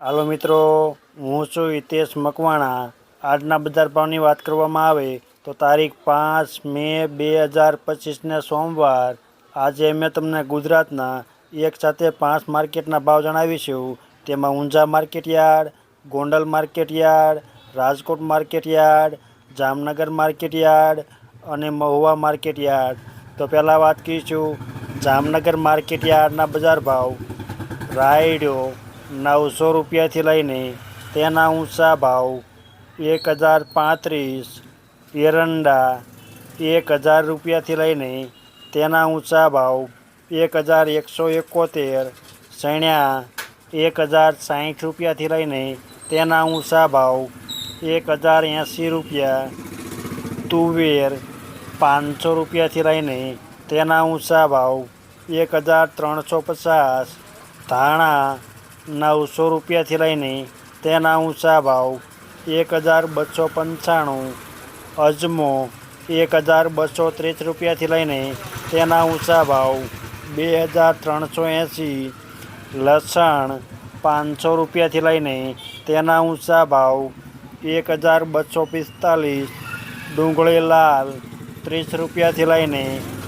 હાલો મિત્રો, હું છું હિતેશ મકવાણા. આજના બજાર ભાવની વાત કરવામાં આવે તો તારીખ પાંચ મે બે હજાર પચીસને સોમવાર. આજે મેં તમને ગુજરાતના એક સાથે પાંચ માર્કેટના ભાવ જણાવીશું તેમાં Unjha market yard Gondal market yard Rajkot market yard Jamnagar market yard અને મહુવા માર્કેટયાર્ડ તો પહેલાં વાત કરીશું જામનગર માર્કેટયાર્ડના બજાર ભાવ રાયડો નવસો રૂપિયાથી લઈને તેના ઊંચા ભાવ એક હજાર પાંત્રીસ, એરંડા એક હજાર રૂપિયાથી લઈને તેના ઊંચા ભાવ એક હજાર એકસો એકોતેર, સણ્યા એક હજાર સાહીઠ રૂપિયાથી લઈને તેના ઊંચા ભાવ એક હજાર એંસી રૂપિયા, તુવેર પાંચસો રૂપિયાથી લઈને તેના ઊંચા ભાવ એક હજાર ત્રણસો પચાસ, ધાણા નવસો રૂપિયાથી લઈને તેના ઊંચા ભાવ એક હજાર બસો પંચાણું, અજમો એક હજાર બસો ત્રીસ રૂપિયાથી લઈને તેના ઊંચા ભાવ બે હજાર ત્રણસો એંસી, લસણ પાંચસો રૂપિયાથી લઈને તેના ઊંચા ભાવ એક હજાર બસો પિસ્તાલીસ, ડુંગળી લાલ ત્રીસ રૂપિયાથી લઈને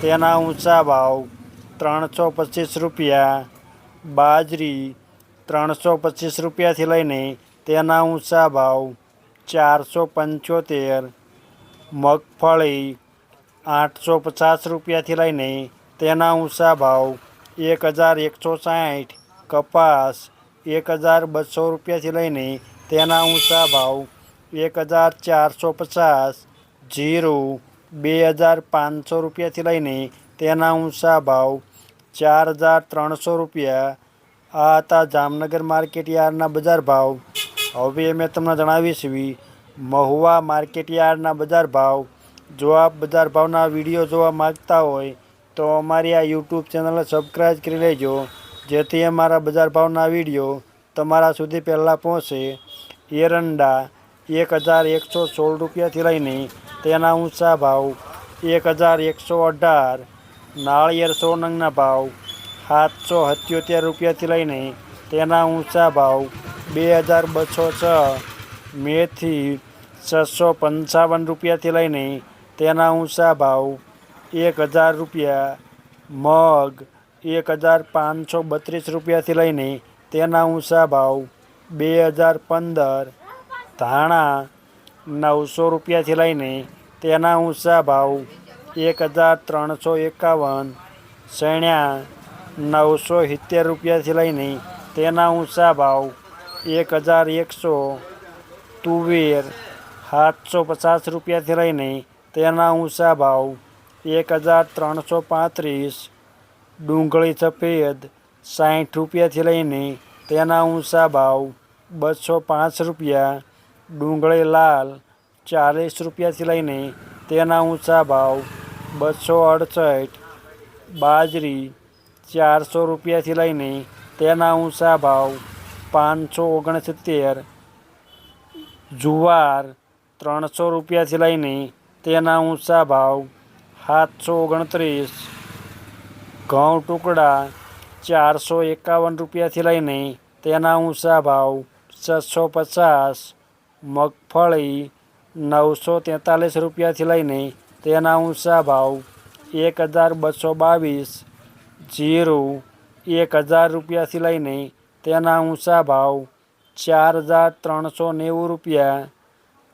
તેના ઊંચા ભાવ ત્રણસો પચીસ રૂપિયા, બાજરી ત્રણસો પચીસ રૂપિયાથી લઈને તેના ઊંચા ભાવ ચારસો પંચોતેર, મગફળી આઠસો પચાસ રૂપિયાથી લઈને તેના ઊંચા ભાવ એક હજાર એકસો સાઠ કપાસ એક હજાર બસો રૂપિયાથી લઈને તેના ઊંચા ભાવ એક હજાર ચારસો પચાસ, જીરું બે હજાર પાંચસો રૂપિયાથી લઈને તેના ઊંચા ભાવ ચાર હજાર ત્રણસો રૂપિયા આ હતા જામનગર માર્કેટ યાર્ડના બજાર ભાવ. હવે મેં તમને જણાવીશ છીએ મહુવા માર્કેટ યાર્ડના બજાર ભાવ. જો આપ બજાર ભાવના વીડિયો જોવા માગતા હોય, તો અમારી આ યુટ્યુબ ચેનલને સબસ્ક્રાઈબ કરી લેજો. જેથી અમારા બજાર ભાવના વીડિયો તમારા સુધી પહેલાં પહોંચે. એરંડા એક હજાર એકસો સોળ રૂપિયાથી લઈને તેના ઊંચા ભાવ એક હજાર એકસો અઢાર. નાળિયેર સો નંગના ભાવ સાતસો સત્યોતેર રૂપિયાથી લઈને તેના ઊંચા ભાવ બે હજાર બસો છ મેથી છસો પંચાવન રૂપિયાથી લઈને તેના ઊંચા ભાવ એક હજાર રૂપિયા, મગ એક હજાર પાંચસો બત્રીસ રૂપિયાથી લઈને તેના ઊંચા ભાવ બે હજાર પંદર, ધાણા નવસો રૂપિયાથી લઈને તેના ઊંચા ભાવ એક હજાર ત્રણસો એકાવન સણ્યા નવસો સિત્તેર રૂપિયાથી લઈને તેના ઊંચા ભાવ એક હજાર એકસો તુવેર સાતસો પચાસ રૂપિયાથી લઈને તેના ઊંચા ભાવ એક હજાર ત્રણસો પાંત્રીસ ડુંગળી સફેદ સાઠ રૂપિયાથી લઈને તેના ઊંચા ભાવ બસો પાંચ રૂપિયા ડુંગળી લાલ ચાલીસ રૂપિયાથી લઈને તેના ઊંચા ભાવ બસો અડસઠ બાજરી ચારસો રૂપિયાથી લઈને તેના ઊંચા ભાવ પાંચસો ઓગણસિત્તેર, જુવાર ત્રણસો રૂપિયાથી લઈને તેના ઊંચા ભાવ સાતસો ઓગણત્રીસ, ઘઉં ટુકડા ચારસો એકાવન રૂપિયાથી લઈને તેના ઊંચા ભાવ છસો પચાસ, મગફળી નવસો તેતાલીસ રૂપિયાથી લઈને તેના ઊંચા ભાવ એક હજાર બસો બાવીસ જીરું એક હજાર રૂપિયાથી લઈને તેના ઊંચા ભાવ ચાર હજાર ત્રણસો નેવું રૂપિયા.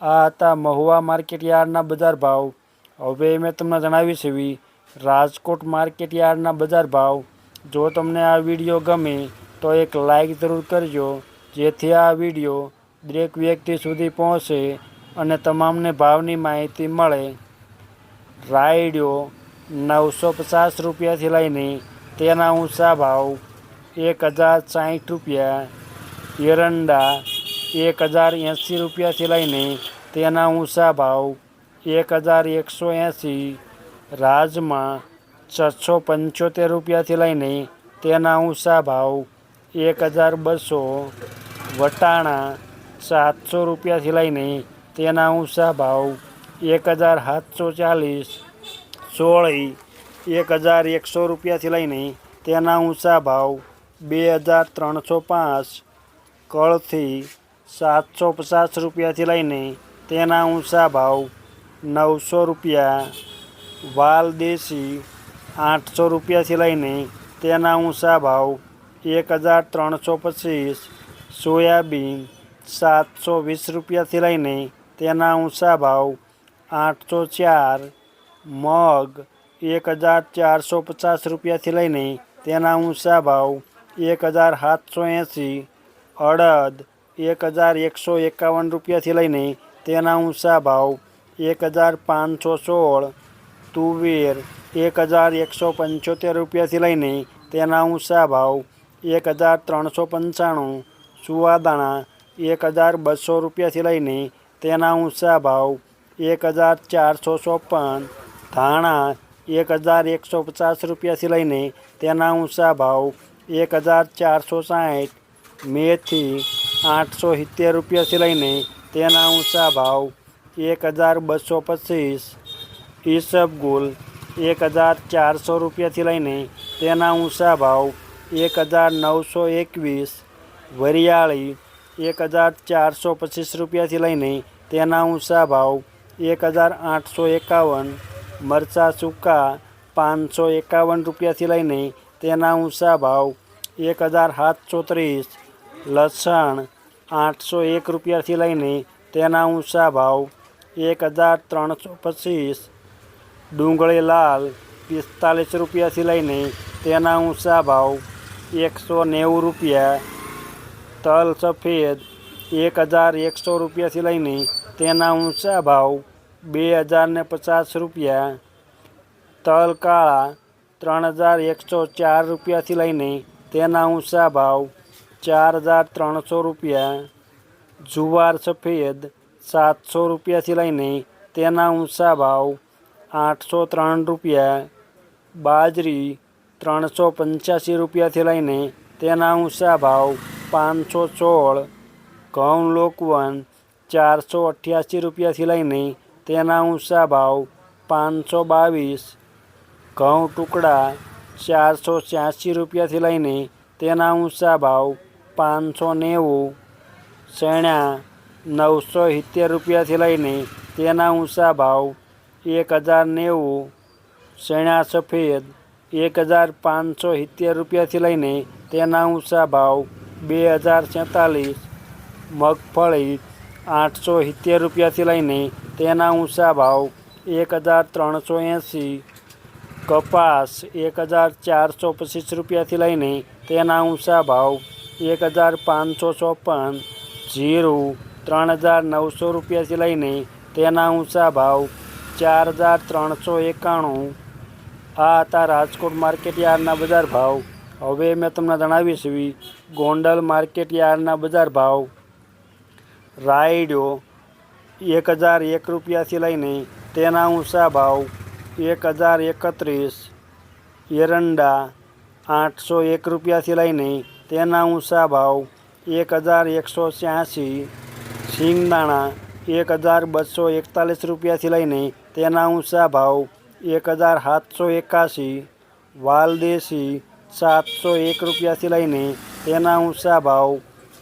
આ હતા મહુવા માર્કેટ યાર્ડના બજાર ભાવ. હવે મેં તમને જણાવી છે રાજકોટ માર્કેટ યાર્ડના બજાર ભાવ. જો તમને આ વીડિયો ગમે તો એક લાઈક જરૂર કરજો, જેથી આ વીડિયો દરેક વ્યક્તિ સુધી પહોંચે અને તમામને ભાવની માહિતી મળે. રાયડો નવસો પચાસ રૂપિયાથી લઈને તેના ઊંચા ભાવ એક હજાર સાઠ રૂપિયા, એરંડા એક હજાર એંસી રૂપિયાથી લઈને તેના ઊંચા ભાવ એક હજાર એકસો એંસી, રાજમા છસો પંચોતેર રૂપિયાથી લઈને તેના ઊંચા ભાવ એક હજાર બસો, વટાણા સાતસો રૂપિયાથી લઈને તેના ઊંચા ભાવ એક હજાર સાતસો ચાલીસ સોળી એક હજાર એકસો રૂપિયાથી લઈને તેના ઊંચા ભાવ બે હજાર ત્રણસો પાંચ, કળથી સાતસો પચાસ રૂપિયાથી લઈને તેના ઊંચા ભાવ નવસો રૂપિયા, વાલ દેશી આઠસો રૂપિયાથી લઈને તેના ઊંચા ભાવ એક હજાર ત્રણસો પચીસ, સોયાબીન સાતસો વીસ રૂપિયાથી લઈને તેના ઊંચા ભાવ આઠસો ચાર, મગ એક હજાર ચારસો પચાસ રૂપિયાથી લઈને તેના ઊંચા ભાવ એક હજાર સાતસો એંસી અડદ એક હજાર એકસો એકાવન રૂપિયાથી લઈને તેના ઊંચા ભાવ એક હજાર પાંચસો સોળ તુવેર એક હજાર એકસો પંચોતેર રૂપિયાથી લઈને તેના ઊંચા ભાવ એક હજાર ત્રણસો પંચાણું સુવાદાણા એક હજાર બસો રૂપિયાથી લઈને તેના ઊંચા ભાવ એક હજાર ચારસો ચોપન ધાણા એક હજાર એકસો પચાસ રૂપિયાથી લઈને તેના ઊંચા ભાવ એક હજાર ચારસો સાઠ મેથી આઠસો સિત્તેર રૂપિયાથી લઈને તેના ઊંચા ભાવ એક હજાર બસો પચીસ ઈસબગુલ એક હજાર ચારસો રૂપિયાથી લઈને તેના ઊંચા ભાવ એક હજાર નવસો એકવીસ, વરિયાળી એક હજાર ચારસો પચીસ રૂપિયાથી લઈને તેના ઊંચા ભાવ એક હજાર આઠસો એકાવન મરચાં, સૂકા, પાંચસો એકાવન રૂપિયાથી લઈને તેના ઊંચા ભાવ એક હજાર સાતસો ત્રીસ, લસણ આઠસો એક રૂપિયાથી લઈને તેના ઊંચા ભાવ એક હજાર ત્રણસો પચીસ, ડુંગળી લાલ પિસ્તાલીસ રૂપિયાથી લઈને તેના ઊંચા ભાવ એકસો નેવું રૂપિયા, તલ સફેદ એક હજાર એકસો રૂપિયાથી લઈને તેના ઊંચા ભાવ બે હજાર ને પચાસ રૂપિયા, તલ કાળા ત્રણ હજાર એકસો ચાર રૂપિયાથી લઈને તેના ઊંચા ભાવ ચાર હજાર ત્રણસો રૂપિયા, જુવાર સફેદ સાતસો રૂપિયાથી લઈને તેના ઊંચા ભાવ આઠસો ત્રણ રૂપિયા, બાજરી ત્રણસો પંચ્યાસી રૂપિયાથી લઈને તેના ઊંચા ભાવ પાંચસો સોળ, ઘઉં લોકવન ચારસો અઠ્યાસી રૂપિયાથી લઈને તેના ઊંચા ભાવ પાંચસો બાવીસ, ઘઉં ટુકડા ચારસો છ્યાસી રૂપિયાથી લઈને તેના ઊંચા ભાવ પાંચસો નેવું, ચણા નવસો સિત્તેર રૂપિયાથી લઈને તેના ઊંચા ભાવ એક હજાર નેવું, ચણા સફેદ એક હજાર પાંચસો સિત્તેર રૂપિયાથી લઈને તેના ઊંચા ભાવ બે હજાર છેતાલીસ, મગફળી આઠસો સિત્તેર રૂપિયાથી લઈને તેના ઊંચા ભાવ એક હજાર ત્રણસો એંસી, કપાસ એક હજાર ચારસો પચીસ રૂપિયાથી લઈને તેના ઊંચા ભાવ એક હજાર પાંચસો ચોપન, જીરું ત્રણ હજાર નવસો રૂપિયાથી લઈને તેના ઊંચા ભાવ ચાર હજાર ત્રણસો એકાણું. આ હતા રાજકોટ માર્કેટ યાર્ડના બજાર ભાવ. હવે મેં તમને જણાવીશ ગોંડલ માર્કેટ યાર્ડના બજાર ભાવ. રાયડો એક હજાર એક રૂપિયાથી લઈને તેના ઊંચા ભાવ એક હજાર એકત્રીસ એરંડા આઠસો એક રૂપિયાથી લઈને તેના ઊંચા ભાવ એક હજાર એકસો છ્યાસી શિંગદાણા એક હજાર બસો એકતાલીસ રૂપિયાથી લઈને તેના ઊંચા ભાવ એક હજાર સાતસો એકાસી વાલદેશી સાતસો એક રૂપિયાથી લઈને તેના ઊંચા ભાવ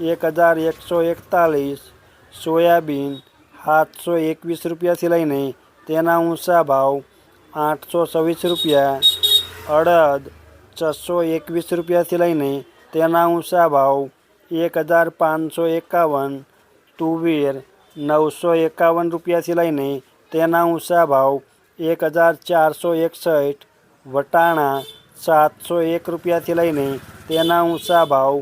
એક હજાર એકસો એકતાલીસ સોયાબીન સાતસો એકવીસ રૂપિયાથી લઈને તેના ઊંચા ભાવ આઠસો છવ્વીસ રૂપિયા, અડદ છસો એકવીસ રૂપિયાથી લઈને તેના ઊંચા ભાવ એક હજાર પાંચસો એકાવન, તુવેર નવસો એકાવન રૂપિયાથી લઈને તેના ઊંચા ભાવ એક હજાર ચારસો એકસઠ, વટાણા સાતસો એક રૂપિયાથી લઈને તેના ઊંચા ભાવ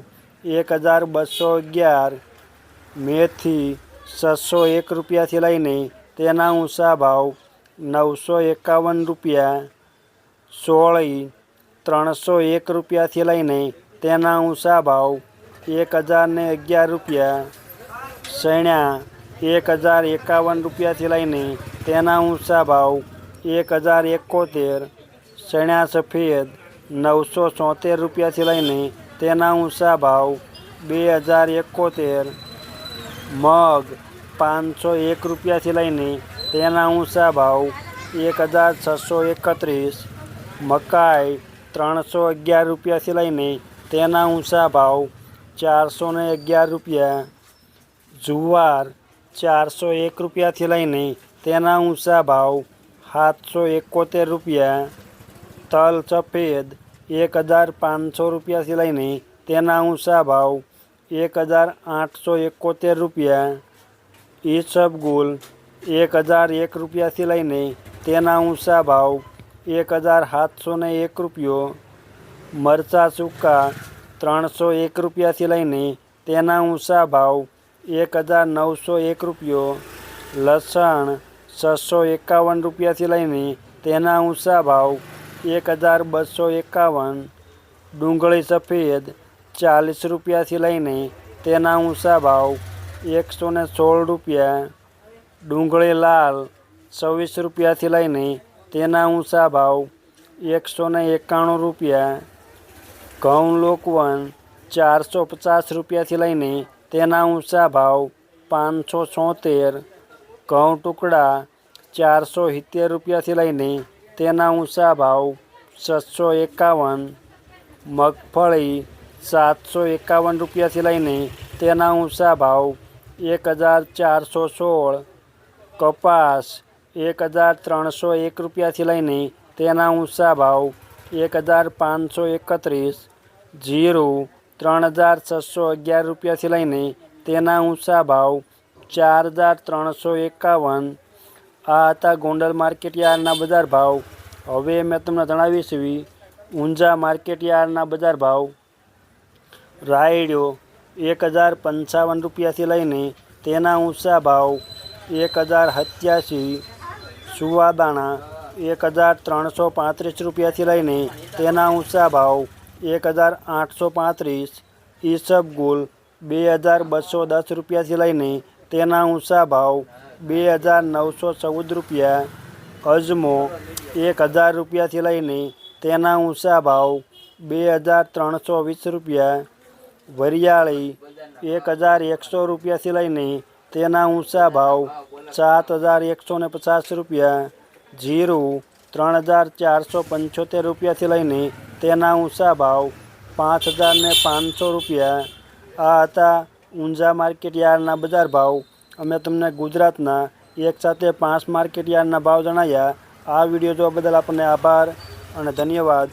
એક હજાર બસો અગિયાર, મેથી છસો એક રૂપિયાથી લઈને તેના ઊંચા ભાવ નવસો એકાવન રૂપિયા સોળી ત્રણસો એક રૂપિયાથી લઈને તેના ઊંચા ભાવ એક હજાર ને અગિયાર રૂપિયા ચણા એક હજાર એકાવન રૂપિયાથી લઈને તેના ઊંચા ભાવ એક હજાર એકોતેર ચણા સફેદ નવસો ચોતેર રૂપિયાથી લઈને તેના ઊંચા ભાવ બે હજાર એકોતેર મગ પાંચસો એક રૂપિયાથી લઈને તેના ઊંચા ભાવ એક હજાર છસો એકત્રીસ, મકાઈ ત્રણસો અગિયાર રૂપિયાથી લઈને તેના ઊંચા ભાવ ચારસો ને અગિયાર રૂપિયા, જુવાર ચારસો એક રૂપિયાથી લઈને તેના ઊંચા ભાવ સાતસો એકોતેર રૂપિયા, તલ સફેદ એક હજાર પાંચસો રૂપિયાથી લઈને તેના ઊંચા ભાવ એક હજાર આઠસો એકોતેર રૂપિયા. ઈસબગુલ એક હજાર એક રૂપિયાથી લઈને તેના ઊંચા ભાવ એક હજાર સાતસો ને એક રૂપિયો. મરચાં સૂકા ત્રણસો એક રૂપિયાથી લઈને તેના ઊંચા ભાવ એક હજાર નવસો એક રૂપિયો. લસણ છસો એકાવન રૂપિયાથી લઈને તેના ઊંચા ભાવ એક હજાર બસો એકાવન. ડુંગળી સફેદ ચાલીસ રૂપિયાથી લઈને તેના ઊંચા ભાવ એકસો ને સોળ રૂપિયા, ડુંગળી લાલ છવ્વીસ રૂપિયાથી લઈને તેના ઊંચા ભાવ એકસો ને એકાણું રૂપિયા, ઘઉં લોકવન ચારસો પચાસ રૂપિયાથી લઈને તેના ઊંચા ભાવ પાંચસો છોતેર, ઘઉં ટુકડા ચારસો સિત્તેર રૂપિયાથી લઈને તેના ઊંચા ભાવ છસો એકાવન, મગફળી સાતસો એકાવન રૂપિયાથી લઈને તેના ઊંચા ભાવ એક હજાર ચારસો સોળ, કપાસ એક હજાર ત્રણસો એક રૂપિયાથી લઈને તેના ઊંચા ભાવ એક હજાર પાંચસો એકત્રીસ, જીરું ત્રણ હજાર છસો અગિયાર રૂપિયાથી લઈને તેના ઊંચા ભાવ ચાર હજાર ત્રણસો એકાવન. આ હતા ગોંડલ માર્કેટ યાર્ડના બજાર ભાવ. હવે મેં તમને જણાવીશ ઊંઝા માર્કેટ યાર્ડના બજાર ભાવ. રાયડો એક હજાર પંચાવન રૂપિયાથી લઈને તેના ઊંચા ભાવ એક હજાર સત્યાસી, સુવાદાણા એક હજાર ત્રણસો પાંત્રીસ રૂપિયાથી લઈને તેના ઊંચા ભાવ એક હજાર આઠસો પાંત્રીસ ઈસબગુલ બે હજાર બસો દસ રૂપિયાથી લઈને તેના ઊંચા ભાવ બે હજાર નવસો ચૌદ રૂપિયા, અજમો એક હજાર રૂપિયાથી લઈને તેના ઊંચા ભાવ બે હજાર ત્રણસો વીસ રૂપિયા વરિયાળી એક હજાર એકસો રૂપિયાથી લઈને તેના ઊંચા ભાવ સાત હજાર એકસો ને પચાસ રૂપિયા, જીરું ત્રણ હજાર ચારસો પંચોતેર રૂપિયાથી લઈને તેના ઊંચા ભાવ પાંચ હજાર ને પાંચસો રૂપિયા. આ હતા ઊંઝા માર્કેટ યાર્ડના બજાર ભાવ. અમે તમને ગુજરાતના એક સાથે પાંચ માર્કેટ યાર્ડના ભાવ જણાવ્યા આ વીડિયો જોવા બદલ આપણને આભાર અને ધન્યવાદ.